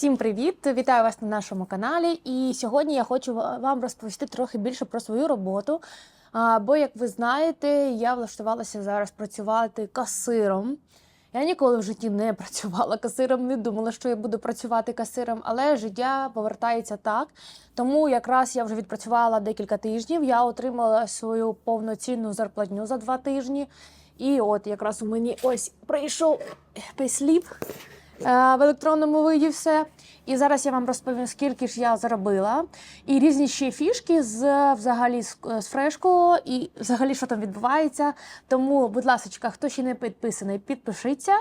Всім привіт! Вітаю вас на нашому каналі. І сьогодні я хочу вам розповісти трохи більше про свою роботу. Бо, як ви знаєте, я влаштувалася зараз працювати касиром. Я ніколи в житті не працювала касиром, не думала, що я буду працювати касиром, але життя повертається так. Тому якраз я вже відпрацювала декілька тижнів. Я отримала свою повноцінну зарплатню за два тижні. І от якраз у мені ось прийшов пейсліп в електронному виді все. І зараз я вам розповім, скільки ж я заробила. І різні ще фішки з взагалі з, з фрешко, і взагалі що там відбувається. Тому, будь ласка, хто ще не підписаний, підпишіться.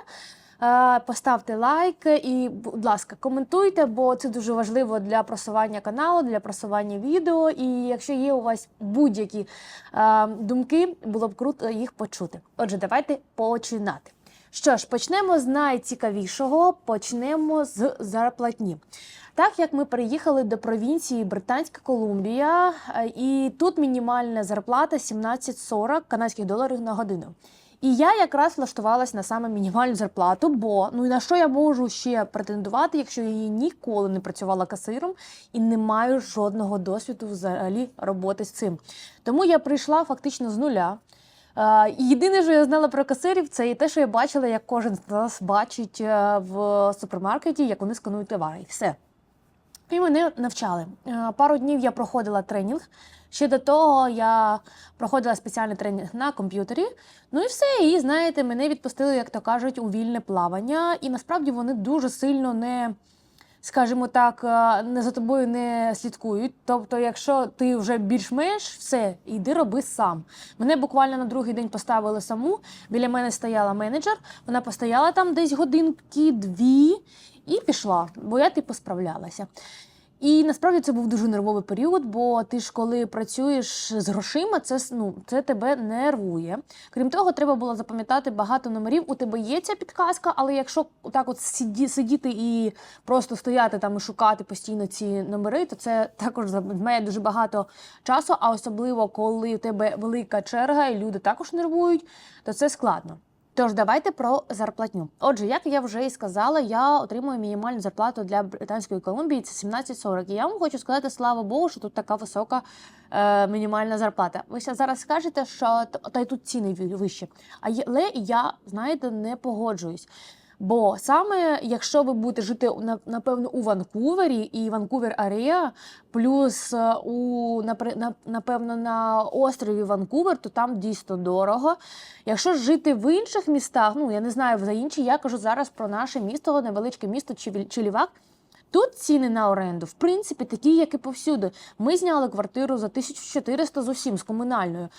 е, Поставте лайк і, будь ласка, коментуйте, бо це дуже важливо для просування каналу, для просування відео. І якщо є у вас будь-які е, думки, було б круто їх почути. Отже, давайте починати. Що ж, почнемо з найцікавішого. Почнемо з зарплатні. Так як ми переїхали до провінції Британська Колумбія, е, і тут мінімальна зарплата 17,40 канадських доларів на годину. І я якраз влаштувалась на саме мінімальну зарплату, бо ну і на що я можу ще претендувати, якщо я ніколи не працювала касиром і не маю жодного досвіду взагалі роботи з цим. Тому я прийшла фактично з нуля. Е, Єдине, що я знала про касирів, це і те, що я бачила, як кожен з нас бачить е, в супермаркеті, як вони сканують товари. І все. І мене навчали. Е, Пару днів я проходила тренінг. Ще до того я проходила спеціальний тренінг на комп'ютері. Ну і все. І знаєте, мене відпустили, як то кажуть, у вільне плавання. І насправді вони дуже сильно не. Скажімо так, е, не за тобою не слідкують. Тобто, якщо ти вже більш-менш все, йди роби сам. Мене буквально на другий день поставили саму. Біля мене стояла менеджер. Вона постояла там десь годинки, дві і пішла, бо я типу справлялася. І насправді це був дуже нервовий період, бо ти ж коли працюєш з грошима, це ну, це тебе нервує. Крім того, треба було запам'ятати багато номерів. У тебе є ця підказка, але якщо так от сиді, сидіти і просто стояти там і шукати постійно ці номери, то це також займає дуже багато часу. А особливо коли у тебе велика черга і люди також нервують, то це складно. Тож давайте про зарплатню. Отже, як я вже і сказала, я отримую мінімальну зарплату для Британської Колумбії це 17,40. І я вам хочу сказати, слава Богу, що тут така висока е, мінімальна зарплата. Ви зараз скажете, що та й тут ціни вищі. Але я, знаєте, не погоджуюсь. Бо саме якщо ви будете жити напевно у Ванкувері і Ванкувер Арія, плюс е, у напевно на острові Ванкувер, то там дійсно дорого. Якщо жити в інших містах, ну я не знаю за інші, я кажу зараз про наше місто, невеличке місто Чилівак. Тут ціни на оренду, в принципі, такі, як і повсюди. Ми зняли квартиру за 1400 з усім, з комунальною.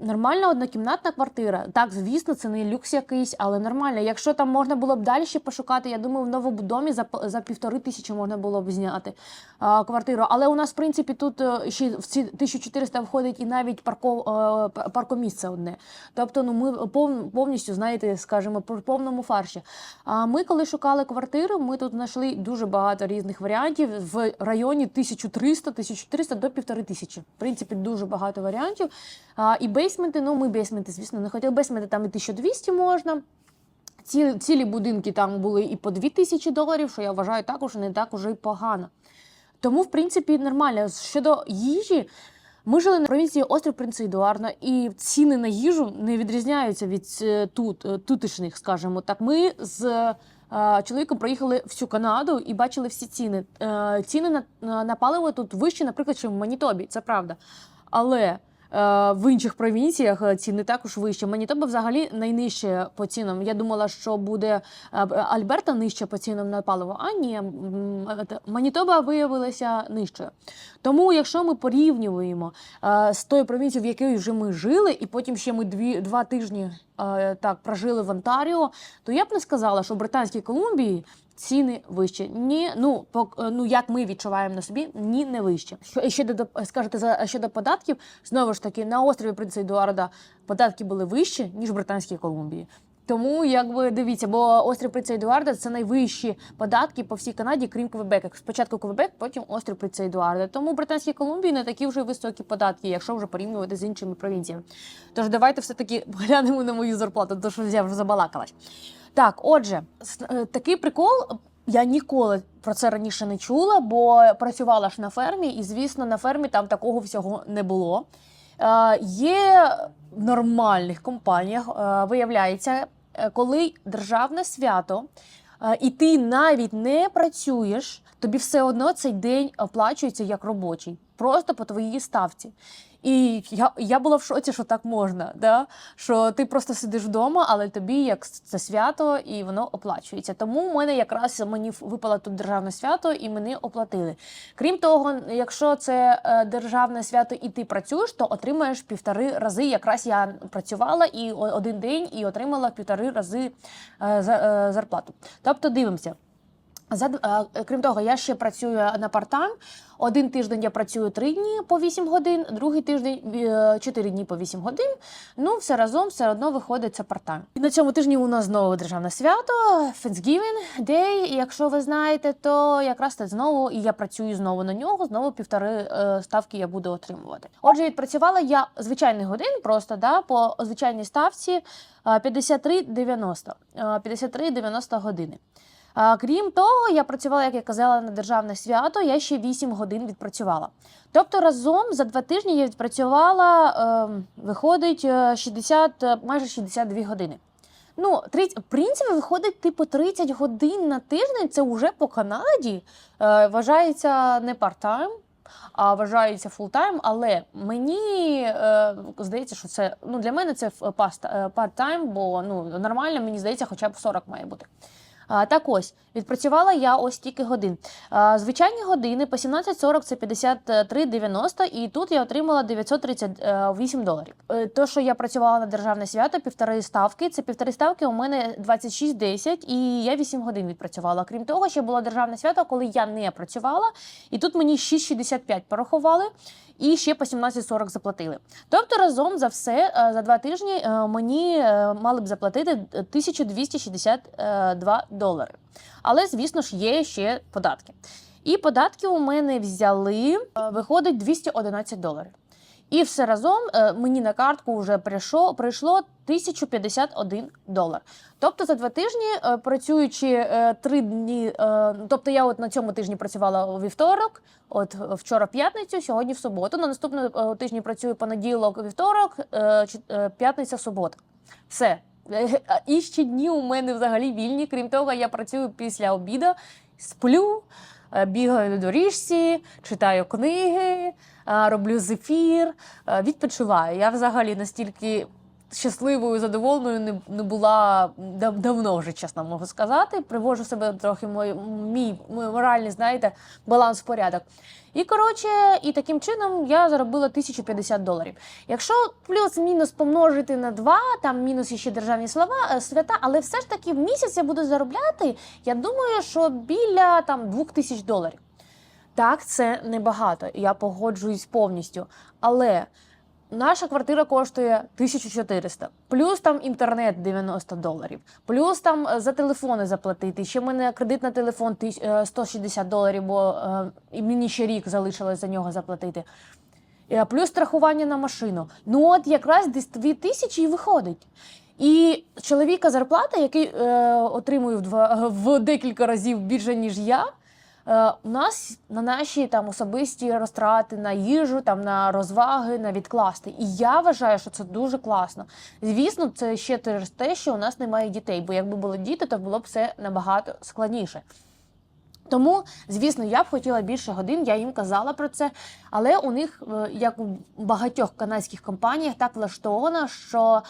Е, Нормальна однокімнатна квартира. Так, звісно, це не люкс якийсь, але нормально. Якщо там можна було б далі пошукати, я думаю, в новому домі за, за півтори тисячі можна було б зняти а, квартиру. Але у нас, в принципі, тут е, ще в ці 1400 входить і навіть парко, е, п- паркомісце одне. Тобто, ну ми пов- повністю, знаєте, скажімо, при повному фарші. А ми, коли шукали квартиру, ми тут знайшли дуже багато різних варіантів в районі 1300, 1400 до 1500. В принципі, дуже багато варіантів. А, і бейсменти, ну ми бейсменти, звісно, не хотіли. Бейсменти там і 1200 можна. Ці, цілі будинки там були і по 2000 доларів, що я вважаю також не так уже й погано. Тому, в принципі, нормально. Щодо їжі, ми жили на провінції острів Принца Едуарда, і ціни на їжу не відрізняються від е, тут, е, скажімо так. Ми з е, чоловіком проїхали всю Канаду і бачили всі ціни. Ціни на, на, паливо тут вищі, наприклад, ніж в Манітобі, це правда. Але в інших провінціях е, ціни також вищі. Манітоба взагалі найнижче по цінам. Я думала, що буде е, Альберта нижче по цінам на паливо. А ні, е, Манітоба виявилася нижчою. Тому, якщо ми порівнюємо е, з тою провінцією, в якій вже ми жили, і потім ще ми дві два тижні е, так прожили в Онтаріо, то я б не сказала, що в Британській Колумбії. Ціни вищі. Ні, ну пок- ну як ми відчуваємо на собі, ні, не вище. Що і ще до скажете за щодо податків, знову ж таки на острові Принца Едуарда податки були вищі ніж в Британській Колумбії. Тому якби дивіться, бо острів Принца Едуарда це найвищі податки по всій Канаді, крім Квебека. Спочатку Квебек, потім острів Принца Едуарда. Тому в Британській Колумбії не такі вже високі податки, якщо вже порівнювати з іншими провінціями. Тож давайте все таки поглянемо на мою зарплату, тому що я вже забалакалась. Так, отже, е, такий прикол. Я ніколи про це раніше не чула, бо працювала ж на фермі, і звісно, на фермі там такого всього не було. Е, є в нормальних компаніях, е, виявляється, е, коли державне свято, е, і ти навіть не працюєш, тобі все одно цей день оплачується як робочий, просто по твоїй ставці. І я, я була в шоці, що так можна. Да? Що ти просто сидиш вдома, але тобі як це свято, і воно оплачується. Тому в мене якраз мені випало тут державне свято, і мені оплатили. Крім того, якщо це е, державне свято і ти працюєш, то отримаєш півтори рази. Якраз я працювала і один день і отримала півтори рази е, е, зарплату. Тобто дивимося. Е, крім того, я ще працюю на парт-тайм. Один тиждень я працюю 3 дні по 8 годин, другий тиждень е, 4 дні по 8 годин. Ну, все разом все одно виходить це. І на цьому тижні у нас знову державне свято, Thanksgiving Day. Якщо ви знаєте, то якраз це знову, і я працюю знову на нього, знову півтори е, ставки я буду отримувати. Отже, відпрацювала я звичайних годин, просто да, по звичайній ставці е, 53,90. е, 53,90 години. Крім того, я працювала, як я казала, на державне свято, я ще 8 годин відпрацювала. Тобто разом за два тижні я відпрацювала, е, виходить, е, 60, е, майже 62 години. Ну, 30, в принципі, виходить, типу, 30 годин на тиждень це вже по Канаді. Е, вважається не парт-тайм, а вважається фултайм, але мені е, здається, що це ну, для мене це парт-тайм, бо ну, нормально, мені здається, хоча б 40 має бути. Так ось, відпрацювала я ось стільки годин. Звичайні години по 17.40 це 53,90, і тут я отримала 938 доларів. Е, То, що я працювала на державне свято, півтори ставки. Це півтори ставки у мене 26,10, і я 8 годин відпрацювала. Крім того, ще було державне свято, коли я не працювала, і тут мені 6,65 порахували. І ще по 17,40 заплатили. Тобто разом за все е, за два тижні е, мені е, мали б заплатити 1262 долари. Але, звісно ж, є ще податки. І податки у мене взяли, е, виходить 211 доларів. І все разом е, мені на картку вже прийшло, прийшло 1051 долар. Тобто за два тижні, е, працюючи три дні, тобто я от на цьому тижні працювала у вівторок, от вчора п'ятницю, сьогодні в суботу. На наступному тижні працюю понеділок, вівторок, п'ятниця, субота. Все. І ще дні у мене взагалі вільні. Крім того, я працюю після обіду, сплю, е, бігаю на доріжці, читаю книги, е, роблю зефір, е, відпочиваю. Я взагалі настільки щасливою, задоволеною не, не була дав- давно вже, чесно можу сказати. Привожу себе трохи мій, мій моральний, знаєте, баланс в порядок. І коротше, і таким чином я заробила 1050 доларів. Якщо плюс-мінус помножити на 2, там мінус ще державні слова, е, свята, але все ж таки в місяць я буду заробляти, я думаю, що біля там 2000 доларів. Так, це небагато, я погоджуюсь повністю. Але наша квартира коштує 1400, плюс там інтернет 90 доларів, плюс там е, за телефони заплатити. Ще в мене кредит на телефон е, 160 доларів, бо е, і мені ще рік залишилось за нього заплатити. Е, Плюс страхування на машину. Ну от якраз десь 2000 і виходить. І чоловіка зарплата, який е, отримує в, два, в декілька разів більше, ніж я. Е, у нас на наші там особисті розтрати на їжу, там на розваги, на відкласти. І я вважаю, що це дуже класно. Звісно, це ще через те, що у нас немає дітей, бо якби були діти, то було б все набагато складніше. Тому, звісно, я б хотіла більше годин, я їм казала про це. Але у них, е, як у багатьох канадських компаніях, так влаштовано, що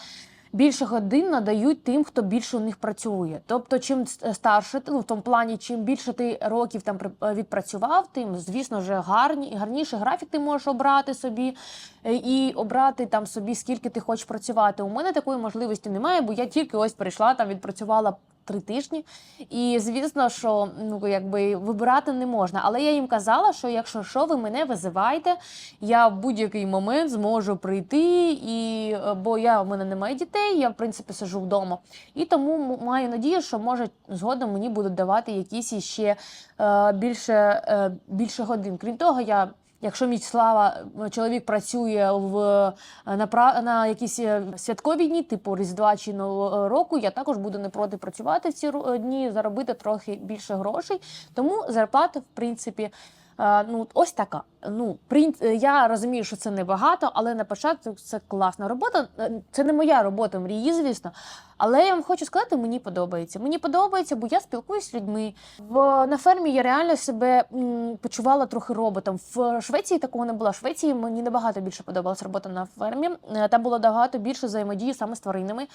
більше годин надають тим, хто більше у них працює. Тобто, чим старше ти, ну в тому плані, чим більше ти років там е, відпрацював, тим, звісно, вже гарні, гарніший графік ти можеш обрати собі е, і обрати там собі, скільки ти хочеш працювати. У мене такої можливості немає, бо я тільки ось прийшла там, відпрацювала три тижні. І звісно, що ну якби вибирати не можна. Але я їм казала, що якщо що, ви мене визивайте, я в будь-який момент зможу прийти, і е, бо я в мене немає дітей, я в принципі сижу вдома. І тому маю надію, що може згодом мені будуть давати якісь іще е, більше, е, більше годин. Крім того, я. Якщо Мічслава е, чоловік працює в е, на, на якісь е, святкові дні, типу Різдва чи Нового року, я також буду не проти працювати в ці дні, заробити трохи більше грошей. Тому зарплата, в принципі, ну ось така. Ну, е, я розумію, що це небагато, але на початку це класна робота. Е, Це не моя робота мрії, звісно. Але я вам хочу сказати, мені подобається. Мені подобається, бо я спілкуюся з людьми. В на фермі я реально себе м, почувала трохи роботом. В Швеції такого не було. В Швеції мені набагато більше подобалась робота на фермі. Е, Там було набагато більше взаємодії саме з тваринами.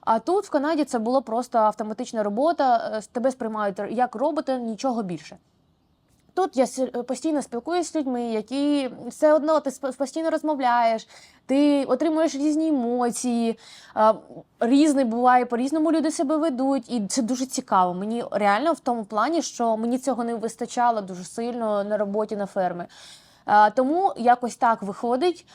А тут в Канаді це було просто автоматична робота. е, Тебе сприймають як робота, нічого більше. Тут я сі- постійно спілкуюся з людьми, які все одно ти постійно розмовляєш, ти отримуєш різні емоції, різний буває, по-різному люди себе ведуть, і це дуже цікаво. Мені реально в тому плані, що мені цього не вистачало дуже сильно на роботі на фермі. А, Тому якось так виходить.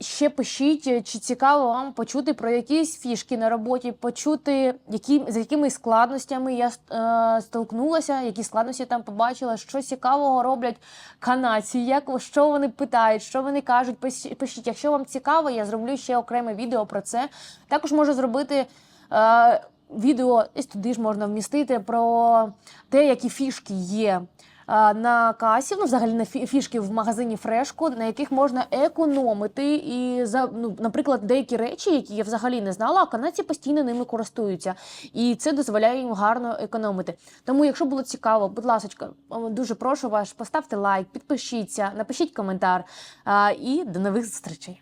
Ще пишіть, чи цікаво вам почути про якісь фішки на роботі, почути, які, з якими складностями я е, столкнулася, які складності там побачила, що цікавого роблять канадці, як, що вони питають, що вони кажуть. Пишіть. Якщо вам цікаво, я зроблю ще окреме відео про це. Також можу зробити. Е, Відео десь туди ж можна вмістити про те, які фішки є на касі, ну взагалі на фішки в магазині Фрешко, на яких можна економити. І за ну, наприклад, деякі речі, які я взагалі не знала, а канадці постійно ними користуються, і це дозволяє їм гарно економити. Тому, якщо було цікаво, будь ласка, дуже прошу вас, поставте лайк, підпишіться, напишіть коментар. І до нових зустрічей.